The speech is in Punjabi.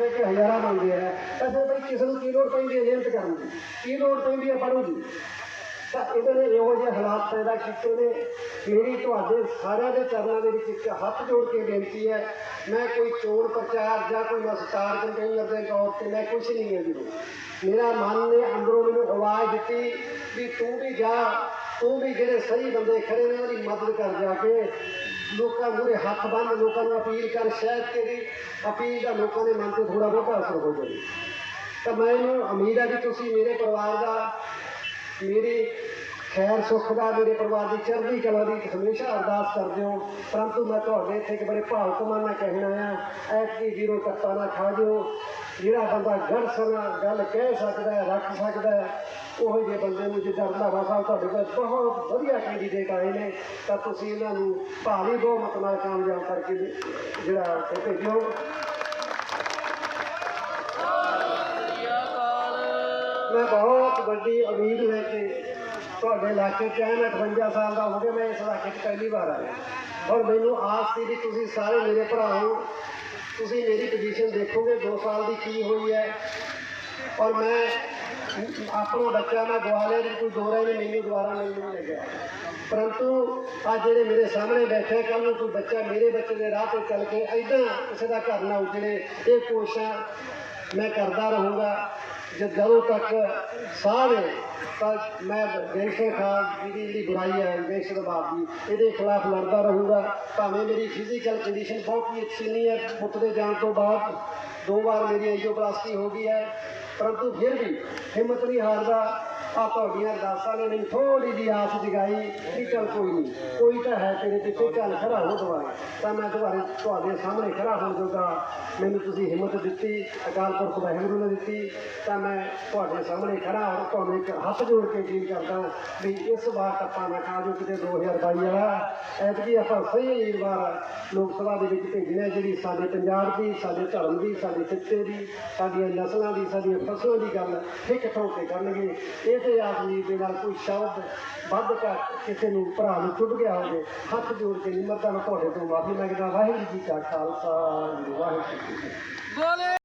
ਦੇ ਕੇ ਹਜ਼ਾਰਾਂ ਮੰਗਦੇ ਆ। ਤਾਂ ਬਈ ਕਿਸੇ ਨੂੰ ਕੀ ਲੋੜ ਪੈਂਦੀ ਹੈ ਮਿਹਨਤ ਕਰਨ ਦੀ। ਕੀ ਲੋੜ ਪੈਂਦੀ ਹੈ ਪੜ੍ਹਨ ਦੀ? ਤਾਂ ਇਹਨਾਂ ਨੇ ਇਹੋ ਜਿਹੇ ਹਾਲਾਤ ਪੈਦਾ ਕੀਤੇ ਨੇ। ਮੇਰੀ ਤੁਹਾਡੇ ਸਾਰਿਆਂ ਦੇ ਚਰਨਾਂ ਦੇ ਵਿੱਚ ਇੱਕ ਹੱਥ ਜੋੜ ਕੇ ਬੇਨਤੀ ਹੈ, ਮੈਂ ਕੋਈ ਚੋਣ ਪ੍ਰਚਾਰ ਜਾਂ ਕੋਈ ਮੈਂ ਸਟਾਰ ਕੰਟੇਨਰ ਦੇ ਤੌਰ ਤੇ ਮੈਂ ਕੁਝ ਨਹੀਂ ਹੈ ਜੀ ਮੇਰਾ ਮਨ ਨੇ ਅੰਦਰੋਂ ਮੈਨੂੰ ਆਵਾਜ਼ ਦਿੱਤੀ ਵੀ ਤੂੰ ਵੀ ਜਾ, ਤੂੰ ਵੀ ਜਿਹੜੇ ਸਹੀ ਬੰਦੇ ਖੜੇ ਨੇ ਉਹਦੀ ਮਦਦ ਕਰ ਜਾ ਕੇ। ਲੋਕਾਂ ਮੂਹਰੇ ਹੱਥ ਬੰਨ੍ਹ, ਲੋਕਾਂ ਨੂੰ ਅਪੀਲ ਕਰ ਸ਼ਾਇਦ ਤੇਰੀ ਅਪੀਲ ਦਾ ਲੋਕਾਂ ਦੇ ਮਨ ਤੇ ਥੋੜਾ ਬਹੁਤਾ ਅਸਰ ਹੋ ਜਾਵੇ। ਤਾਂ ਮੈਨੂੰ ਉਮੀਦ ਹੈ ਕਿ ਤੁਸੀਂ ਮੇਰੇ ਪਰਿਵਾਰ ਦਾ, ਮੇਰੀ ਖੈਰ ਸੁੱਖ ਦਾ ਮੇਰੇ ਪਰਿਵਾਰ ਦੀ ਚੜ੍ਹਦੀ ਕਲਾ ਦੀ ਹਮੇਸ਼ਾ ਅਰਦਾਸ ਕਰਦੇ ਹੋ। ਪਰੰਤੂ ਮੈਂ ਤੁਹਾਡੇ ਇੱਥੇ ਇੱਕ ਬੜੇ ਭਾਵੁਕ ਮਨ ਨਾਲ ਕਹਿਣਾ ਆ ਐਤਕੀ ਜੀਰੋ ਕੱਟਾ ਨਾ ਖਾ ਜਿਓ। ਜਿਹੜਾ ਬੰਦਾ ਗੜ ਸਨਾ ਗੱਲ ਕਹਿ ਸਕਦਾ ਹੈ, ਰੱਖ ਸਕਦਾ ਹੈ, ਉਹ ਜਿਹੇ ਬੰਦੇ ਨੂੰ ਜਿੱਦਾਂ ਰੰਧਾਵਾ ਸਾਹਿਬ ਤੁਹਾਡੇ ਕੋਲ ਬਹੁਤ ਵਧੀਆ ਕੈਂਡੀਡੇਟ ਆਏ ਨੇ। ਤਾਂ ਤੁਸੀਂ ਇਹਨਾਂ ਨੂੰ ਭਾਰੀ ਬਹੁਮਤ ਨਾਲ ਕਾਮਯਾਬ ਕਰਕੇ ਜਿਹੜਾ ਉਹ ਭੇਜੋ। ਮੈਂ ਬਹੁਤ ਵੱਡੀ ਉਮੀਦ ਲੈ ਕੇ ਤੁਹਾਡੇ ਇਲਾਕੇ 'ਚ ਆਇਆ ਮੈਂ 58 ਸਾਲ ਦਾ ਹੋ ਗਿਆ, ਮੈਂ ਇਸ ਇਲਾਕੇ 'ਚ ਪਹਿਲੀ ਵਾਰ ਆਇਆ। ਔਰ ਮੈਨੂੰ ਆਸ ਸੀ ਵੀ ਤੁਸੀਂ ਸਾਰੇ ਮੇਰੇ ਭਰਾ ਹੋ। ਤੁਸੀਂ ਮੇਰੀ ਪੋਜੀਸ਼ਨ ਦੇਖੋਗੇ 2 ਸਾਲ ਦੀ ਕੀ ਹੋਈ ਹੈ। ਔਰ ਮੈਂ, ਆਪਣਾ ਬੱਚਾ, ਮੈਂ ਗਵਾ ਲਿਆ ਕੋਈ ਦੋ ਰਾਹ ਨਹੀਂ, ਮੈਨੂੰ ਦੁਬਾਰਾ ਮਿਲ ਨਹੀਂ ਲੱਗਿਆ। ਪਰੰਤੂ ਅੱਜ ਜਿਹੜੇ ਮੇਰੇ ਸਾਹਮਣੇ ਬੈਠੇ ਕੱਲ ਨੂੰ ਕੋਈ ਬੱਚਾ ਮੇਰੇ ਬੱਚੇ ਦੇ ਰਾਹ ਤੇ ਚੱਲ ਕੇ ਐਦਾਂ ਕਿਸੇ ਦਾ ਘਰ ਨਾ ਉਜੜੇ, ਇਹ ਕੋਸ਼ਿਸ਼ਾਂ ਮੈਂ ਕਰਦਾ ਰਹੂੰਗਾ। ਜਦ ਜਦੋਂ ਤੱਕ ਸਾਹ ਨੇ ਤਾਂ ਮੈਂ ਗੈਂਗਸਟਰ ਖਾਨ ਦੀ ਜਿਹੜੀ ਬੁਰਾਈ ਹੈ ਗੈਂਗਸਟਰਵਾਦ ਦੀ ਇਹਦੇ ਖਿਲਾਫ ਲੜਦਾ ਰਹੂੰਗਾ। ਭਾਵੇਂ ਮੇਰੀ ਫਿਜ਼ੀਕਲ ਕੰਡੀਸ਼ਨ ਬਹੁਤ ਹੀ ਅੱਛੀ ਨਹੀਂ ਹੈ, ਪੁੱਤ ਦੇ ਜਾਣ ਤੋਂ ਬਾਅਦ ਦੋ ਵਾਰ ਮੇਰੀ ਐਂਜੀਓਪਲਾਸਟੀ ਹੋ ਗਈ ਹੈ, ਪਰੰਤੂ ਫਿਰ ਵੀ ਹਿੰਮਤ ਨਹੀਂ ਹਾਰਦਾ ਆ ਤੁਹਾਡੀਆਂ ਅਰਦਾਸਾਂ ਨੇ ਮੈਨੂੰ ਥੋੜੀ ਜਿਹੀ ਆਸ ਜਗਾਈ ਕਿ ਚੱਲ ਕੋਈ ਨਹੀਂ, ਕੋਈ ਤਾਂ ਹੈ ਤੇਰੇ ਪਿੱਛੇ ਚੱਲ ਖੜਾ ਹੋ ਦੁਬਾਰਾ। ਤਾਂ ਮੈਂ ਦੁਬਾਰੇ ਤੁਹਾਡੇ ਸਾਹਮਣੇ ਖੜਾ ਹੋਣ ਜੋਗਾ ਮੈਨੂੰ ਤੁਸੀਂ ਹਿੰਮਤ ਦਿੱਤੀ, ਅਕਾਲ ਪੁਰਖ ਵਾਹਿਗੁਰੂ ਨੇ ਦਿੱਤੀ। ਤਾਂ ਮੈਂ ਤੁਹਾਡੇ ਸਾਹਮਣੇ ਖੜਾ ਹਾਂ ਤੁਹਾਨੂੰ ਇੱਕ ਹੱਥ ਜੋੜ ਕੇ ਅਪੀਲ ਕਰਦਾ ਵੀ ਇਸ ਵਾਰ ਟੱਪਾ ਨਾ ਖਾ ਜੋ ਕਿਤੇ 2022 ਵਾਲਾ। ਐਤਕੀ ਆਪਾਂ ਸਹੀ ਉਮੀਦਵਾਰ ਲੋਕ ਸਭਾ ਦੇ ਵਿੱਚ ਭੇਜਣਾ ਜਿਹੜੀ ਸਾਡੇ ਪੰਜਾਬ ਦੀ, ਸਾਡੇ ਧਰਮ ਦੀ, ਸਾਡੇ ਸਿੱਤੇ ਦੀ, ਸਾਡੀਆਂ ਨਸਲਾਂ ਦੀ, ਸਾਡੀਆਂ ਫਸਲਾਂ ਦੀ ਗੱਲ ਇੱਕ ਠੋਕ ਕੇ ਕਰਨਗੇ। ਕਿਸੇ ਆਦਮੀ ਦੇ ਨਾਲ ਕੋਈ ਸ਼ਬਦ ਵੱਧ ਘੱਟ ਕਿਸੇ ਨੂੰ ਭਰਾ ਨੂੰ ਚੁੱਭ ਗਿਆ ਹੋਵੇ, ਹੱਥ ਜੋੜ ਕੇ ਨਿਮਰਤਾ ਨਾਲ ਤੁਹਾਡੇ ਤੋਂ ਮਾਫੀ ਮੰਗਦਾ। ਵਾਹਿਗੁਰੂ ਜੀ ਕਾ ਖਾਲਸਾ, ਵਾਹਿਗੁਰੂ ਜੀ ਕੀ ਫਤਿਹ।